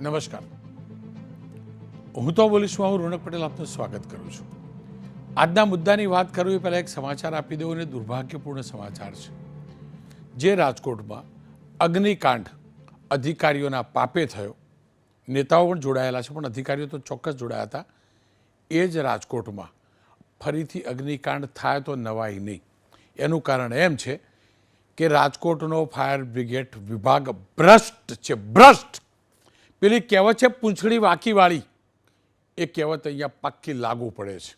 નમસ્કાર. હું તો બોલીશમાં હું રોનક પટેલ આપનું સ્વાગત કરું છું. આજના મુદ્દાની વાત કરું એ પહેલાં એક સમાચાર આપી દઉં અને દુર્ભાગ્યપૂર્ણ સમાચાર છે. જે રાજકોટમાં અગ્નિકાંડ અધિકારીઓના પાપે થયો. નેતાઓ પણ જોડાયેલા છે, પણ અધિકારીઓ તો ચોક્કસ જોડાયા હતા. એ જ રાજકોટમાં ફરીથી અગ્નિકાંડ થાય તો નવાઈ નહીં. એનું કારણ એમ છે કે રાજકોટનો ફાયર બ્રિગેડ વિભાગ ભ્રષ્ટ છે, ભ્રષ્ટ! પેલી કહેવત છે પૂંછડી વાંકીવાળી. એ કહેવત અહીંયા પાક્કી લાગુ પડે છે.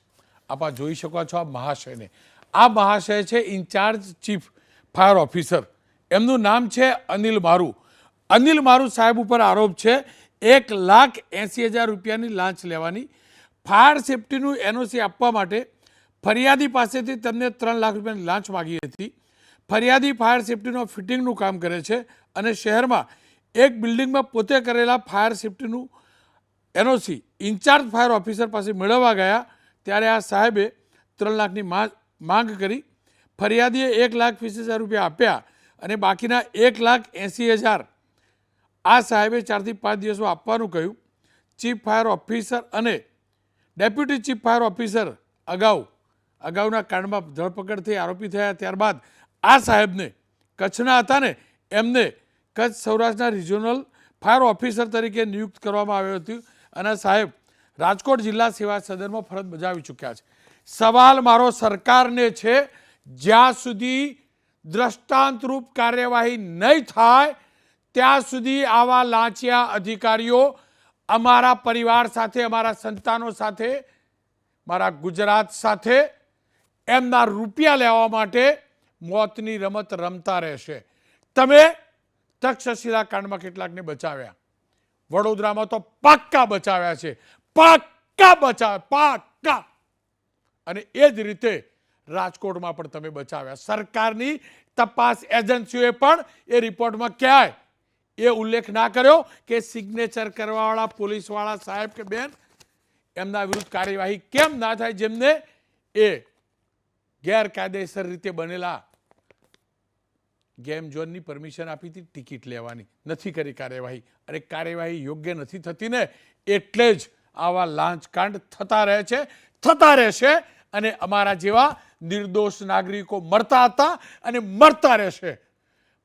આપ જોઈ શકો છો આ મહાશયને. આ મહાશય છે ઇન્ચાર્જ ચીફ ફાયર ઓફિસર. એમનું નામ છે અનિલ મારુ. અનિલ મારુ સાહેબ ઉપર આરોપ છે, એક લાખ એંસી હજાર રૂપિયાની લાંચ લેવાની. ફાયર સેફટીનું એનઓસી આપવા માટે ફરિયાદી પાસેથી તેમને ત્રણ લાખ રૂપિયાની લાંચ માગી હતી. ફરિયાદી ફાયર સેફટીનો ફિટિંગનું કામ કરે છે અને શહેરમાં એક બિલ્ડિંગમાં પોતે કરેલા ફાયર સેફટીનું એનઓસી, ઇન્ચાર્જ ફાયર ઓફિસર પાસે મેળવવા ગયા, ત્યારે આ સાહેબે ત્રણ લાખની માંગ કરી. ફરિયાદીએ એક લાખ વીસ હજાર રૂપિયા આપ્યા અને બાકીના એક લાખ એંસી હજાર આ સાહેબે ચારથી પાંચ દિવસમાં આપવાનું કહ્યું. ચીફ ફાયર ઓફિસર અને ડેપ્યુટી ચીફ ફાયર ઓફિસર અગાઉ, અગાઉના કાંડમાં ધરપકડ થઈ આરોપી થયા ત્યારબાદ આ સાહેબને, કચ્છના હતા ને, એમને કચ્છ સૌરાષ્ટ્રના રિજિયોનલ ફાયર ઓફિસર તરીકે નિયુક્ત કરવામાં આવ્યું હતું. અને સાહેબ, રાજકોટ જિલ્લા સેવા સદનમાં ફરજ બજાવી ચૂક્યા છે. સવાલ મારો સરકારને છે, જ્યાં સુધી દ્રષ્ટાંતરૂપ કાર્યવાહી નહીં થાય, ત્યાં સુધી આવા લાંચિયા અધિકારીઓ અમારા પરિવાર સાથે, અમારા સંતાનો સાથે, મારા ગુજરાત સાથે એમના રૂપિયા લેવા માટે મોતની રમત રમતા રહેશે. તમે તક્ષશિલા કાંડમાં કેટલાકને બચાવ્યા. વડોદરામાં તો પાક્કા બચાવ્યા છે. પાક્કા બચાવ્યા પાક્કા. અને એ જ રીતે રાજકોટમાં પણ તમે બચાવ્યા. સરકારની તપાસ એજન્સીઓએ પણ એ રિપોર્ટમાં ક્યાંય એ ઉલ્લેખ ના કર્યો કે સિગ્નેચર કરવાવાળા, પોલીસવાળા સાહેબ કે બેન, એમના વિરુદ્ધ કાર્યવાહી કેમ ના થાય, જેમને એ ગેરકાયદેસર રીતે બનેલા ગેમ ઝોનની પરમિશન આપી હતી, ટિકિટ લેવાની. નથી કરી કાર્યવાહી. અને કાર્યવાહી યોગ્ય નથી થતી ને, એટલે જ આવા લાંચકાંડ થતા રહે છે, થતા રહેશે અને અમારા જેવા નિર્દોષ નાગરિકો મરતા હતા અને મરતા રહેશે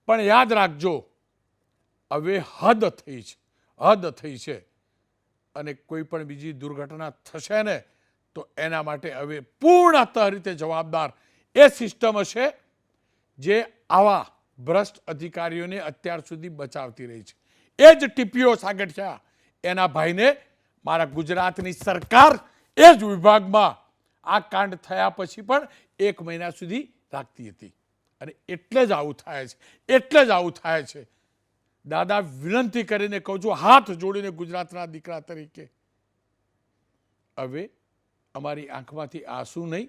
પણ યાદ રાખજો, હવે હદ થઈ છે, હદ થઈ છે. અને કોઈ પણ બીજી દુર્ઘટના થશે ને, તો એના માટે હવે પૂર્ણતઃ રીતે જવાબદાર એ સિસ્ટમ હશે જે આવા ભ્રષ્ટ અધિકારીઓને અત્યાર સુધી બચાવતી રહી છે. એ જ ટીપીઓ સાગઠિયા, એના ભાઈને મારા ગુજરાતની સરકાર એ જ વિભાગમાં આ કાંડ થયા પછી પણ એક મહિના સુધી રાખતી હતી. અને એટલે જ આવું થાય છે, એટલે જ આવું થાય છે. દાદા, વિનંતી કરીને કહું છું, હાથ જોડીને ગુજરાતના દીકરા તરીકે. હવે અમારી આંખમાંથી આંસુ નહીં,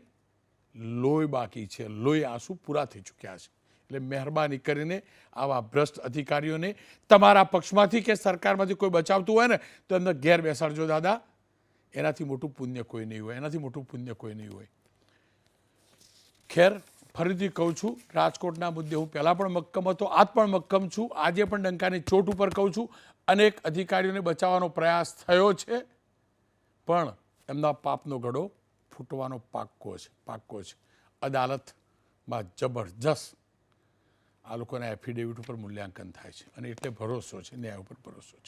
લોહી બાકી છે, લોહી આંસુ પૂરા થઈ ચૂક્યા છે. એટલે મહેરબાની કરીને આવા ભ્રષ્ટ અધિકારીઓને તમારા પક્ષમાંથી કે સરકારમાંથી કોઈ બચાવતું હોય ને, તો એમને ઘેર બેસાડજો દાદા. એનાથી મોટું પુણ્ય કોઈ નહીં હોય. એનાથી મોટું પુણ્ય કોઈ નહીં હોય. ખેર, ફરીથી કહું છું, રાજકોટના મુદ્દે હું પહેલાં પણ મક્કમ હતો, આજ પણ મક્કમ છું, આજે પણ ડંકાની ચોટ ઉપર કહું છું, અનેક અધિકારીઓને બચાવવાનો પ્રયાસ થયો છે, પણ એમના પાપનો ઘડો ફૂટવાનો પાક્કો છે પાક્કો છે. અદાલતમાં જબરજસ્ત આ લોકોના એફિડેવિટ ઉપર મૂલ્યાંકન થાય છે અને એટલે ભરોસો છે, ન્યાય ઉપર ભરોસો છે.